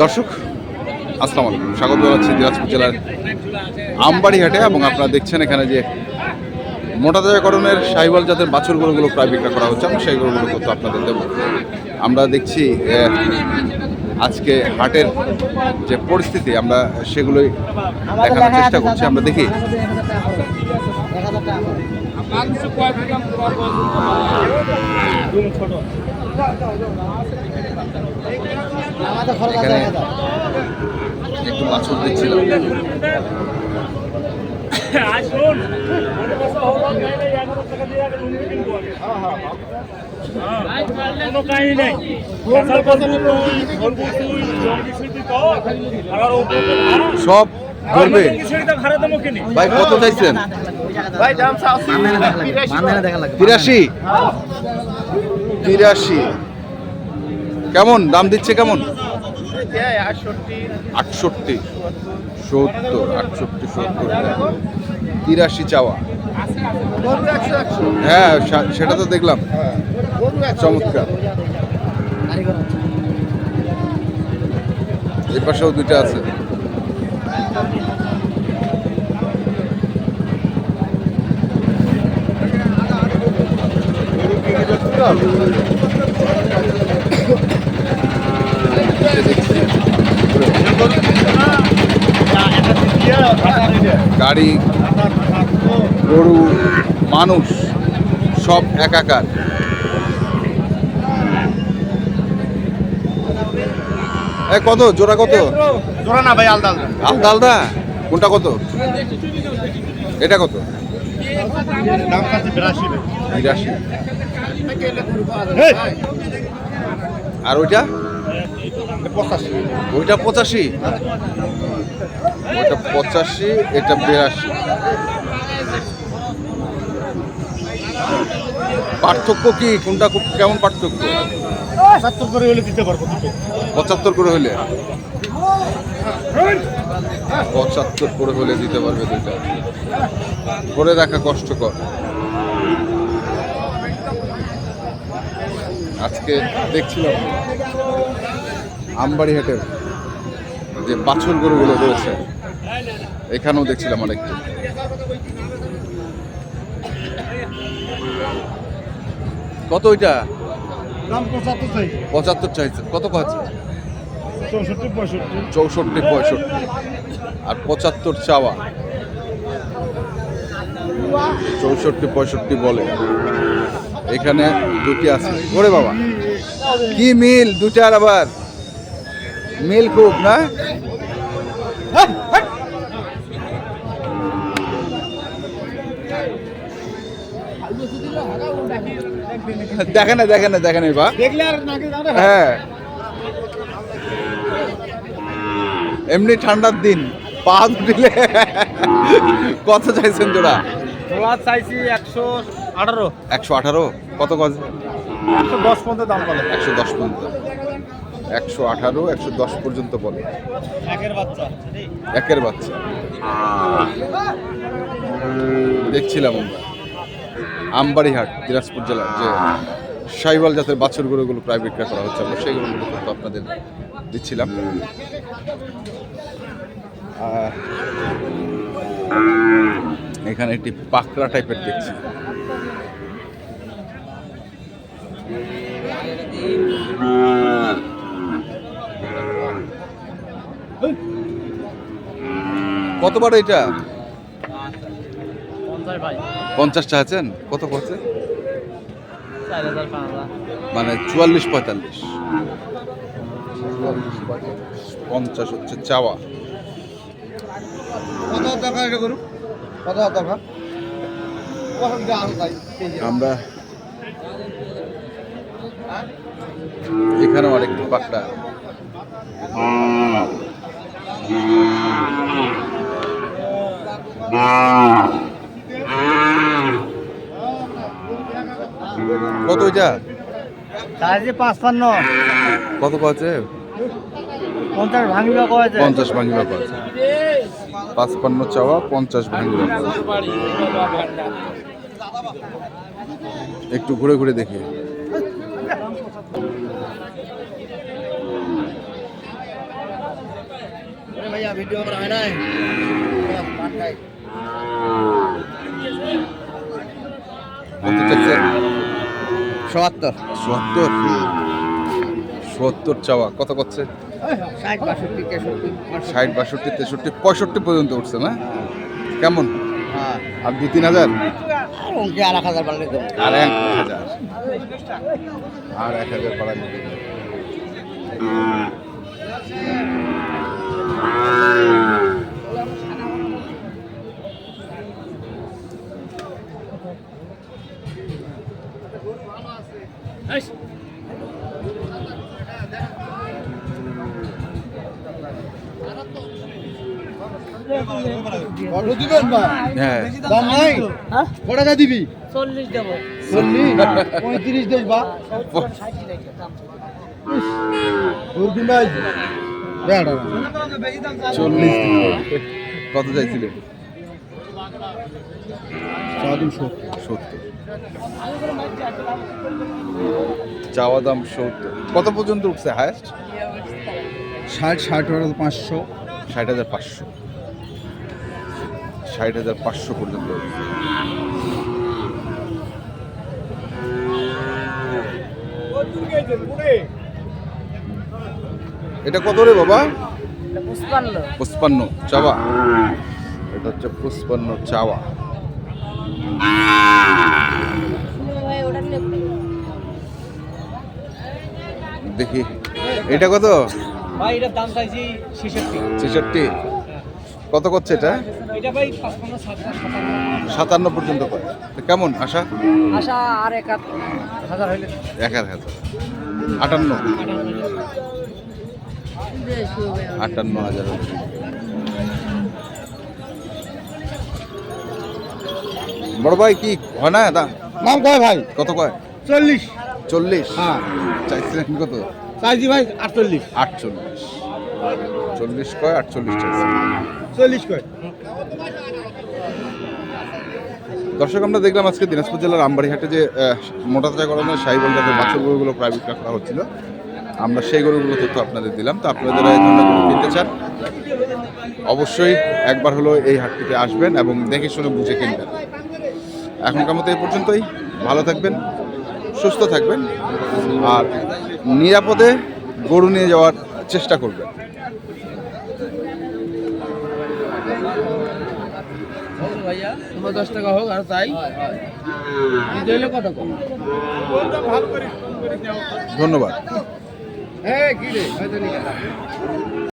দর্শক, আসসালামু আলাইকুম। স্বাগত জানাচ্ছি দিনাজপুর জেলার আমবাড়িহাটে এবং আপনারা দেখছেন এখানে যে মোটা মোটাতাজাকরণের সাইবাল জাতের বাছুর গরুগুলো প্রায় বিক্রি করা হচ্ছে। আমি সেই গরুগুলো তথ্য আপনাদের দেবো। আমরা দেখছি আজকে হাটের যে পরিস্থিতি, আমরা সেগুলোই দেখানোর চেষ্টা করছি। আমরা দেখি এখানে একটু বাছুর দেখছিলাম আসুন কোনো কাহিনী নেই ফসল ফসল ফল বুসুই বিশুদ্ধি তো আর সব ধরবে কিনি ভাই কত চাইছেন? তিরাশি। তিরাশি। কেমন? দাম দিচ্ছে কেমন? আটষট্টি। সত্তর আটষট্টি সত্তর তিরাশি চাওয়া। হ্যাঁ সেটা তো দেখলাম। চমৎকার। এই পাশেও দুইটা আছে। গাড়ি গরু মানুষ সব একাকার। এ কত? জোড়া কত? জোড়া না ভাই আলাদা আলাদা। আলদা? কোনটা কত? এটা কত? বিরাশি আর ওইটা? পঁচাশি। ওইটা পঁচাশি? ওইটা পঁচাশি এটা বিরাশি। পার্থক্য কি? কোনটা খুব কেমন পার্থক্য? সত্তর করে হলে দিতে পারব পঁচাত্তর করে হলে? পঁচাত্তর করে হলে দিতে পারবে দুইটা। করে দেখা কষ্টকর। আজকে দেখছিলাম আমবাড়ি হাটের যে বাছুর গরুগুলো রয়েছে। এখানেও দেখছিলাম অনেকটা কত ওইটা? পঁচাত্তর চাই। চাইছে কত আছে চৌষট্টি পঁয়ষট্টি। চৌষট্টি পঁয়ষট্টি। আর পঁচাত্তর চাওয়া। চৌষট্টি পঁয়ষট্টি বলে। এখানে দুটি আছে। ওরে বাবা। কি মিল দুটার আবার? মিল খুব না? দেখে না দেখে না দেখে না বা হ্যাঁ। এমনি ঠান্ডার দিন পা দিলে কত চাইছেন তোরা তোলা চাইছি একশো আঠারো। একশো আঠারো? কত গজ? একশো দশ পর্যন্ত দাম বলে। একশো দশ পর্যন্ত। একশো আঠারো একশো দশ পর্যন্ত বলে। একের বাচ্চা। একের বাচ্চা। দেখছিলাম আমরা। আমবাড়িহাট, দিনাজপুর জেলার যে সাইবাল জাতের বাছুর গরুগুলো প্রায় বিক্রয় করা হচ্ছে, আমরা সেই গরুগুলো কিন্তু আপনাদের দিচ্ছিলাম। এখানে একটি পাকড়া টাইপের দেখছি। কত বড় এটা? পঞ্চাশ ভাই। পঞ্চাশটা আছেন? কত হাজার মানে চুয়াল্লিশ পঁয়তাল্লিশ। পঁয়তাল্লিশ পঞ্চাশ হচ্ছে চাওয়া। আমরা এখানেও আরেকটু পাকটা কত ওইটা চাইছি পাঁচপান্ন। কত পাচ্ছে পঞ্চাশ ভাঙিবা কয়েছে। পঞ্চাশ ভাঙিবা পাচ্ছে পাঁচপান্ন চাওয়া পঞ্চাশ ভাঙিবা একটু ঘুরে ঘুরে দেখি। ভিডিও করা হয় নাই। কত সত্তর। চুয়াত্তর সত্তর চাওয়া। কত করছে? ষাট বাষট্টি তেষট্টি ষাট বাষট্টি তেষট্টি পঁয়ষট্টি পর্যন্ত উঠছে না? কেমন? হ্যাঁ। আর দু তিন হাজার? আর এক হাজার বাড়লে আর এক হাজার। আর এক হাজার বাড়ানো হ্যাঁ। দাম নাই? কত টাকা দিবি? চল্লিশ দেবো। চল্লিশ? পঁয়ত্রিশ দেশ বা? দূরবীন ভাই। চল্লিশ কত চাইছিলেন সত্তর। চাওয়া দাম সত্তর। কত পর্যন্ত উঠছে হায়েস্ট ষাট ষাট হাজার পাঁচশো। ষাট হাজার পাঁচশো। ষাট হাজার পাঁচশো পর্যন্ত। এটা কত রে বাবা? পুষ্পান্ন চাওয়া। এটা হচ্ছে পুষ্পান্ন চাওয়া। দেখি। এটা কত? ভাই এটার দাম চাইছি ছেষট্টি। ছেষট্টি। কত করছে এটা? এটা ভাই সাতান্ন পর্যন্ত করে। তো কেমন আশা? আশা আর এক হাজার এক হাজার হাজার। আটান্ন? আটান্ন হাজার বড় ভাই কি হয় না দা নাম কয় ভাই? কত কয়? চল্লিশ। চল্লিশ? হ্যাঁ। চাইছিলেন কত? চাইছি ভাই আটচল্লিশ। আটচল্লিশ। চল্লিশ কয় আটচল্লিশ চাইছে। চল্লিশ কয়। দর্শক আমরা দেখলাম আজকে দিনাজপুর জেলার আমবাড়িহাটে যে মোটা তাজা করানোর সাহিবল জাতের বাছুর গরুগুলো প্রাইভেট করা হচ্ছিল। আমরা সেই গরুগুলো তথ্য আপনাদের দিলাম। তো আপনারা যারা এই ধরনের গরু কিনতে চান অবশ্যই একবার হলো এই হাটটিতে আসবেন এবং দেখে শুনে বুঝে কিনবেন। এখনকার মতো এই পর্যন্তই। ভালো থাকবেন সুস্থ থাকবেন আর নিরাপদে গরু নিয়ে যাওয়ার চেষ্টা করবেন। ভাইয়া তোমার দশ টাকা হোক আর তাই। দিলে কত কম? ধন্যবাদ। হ্যাঁ কি রে?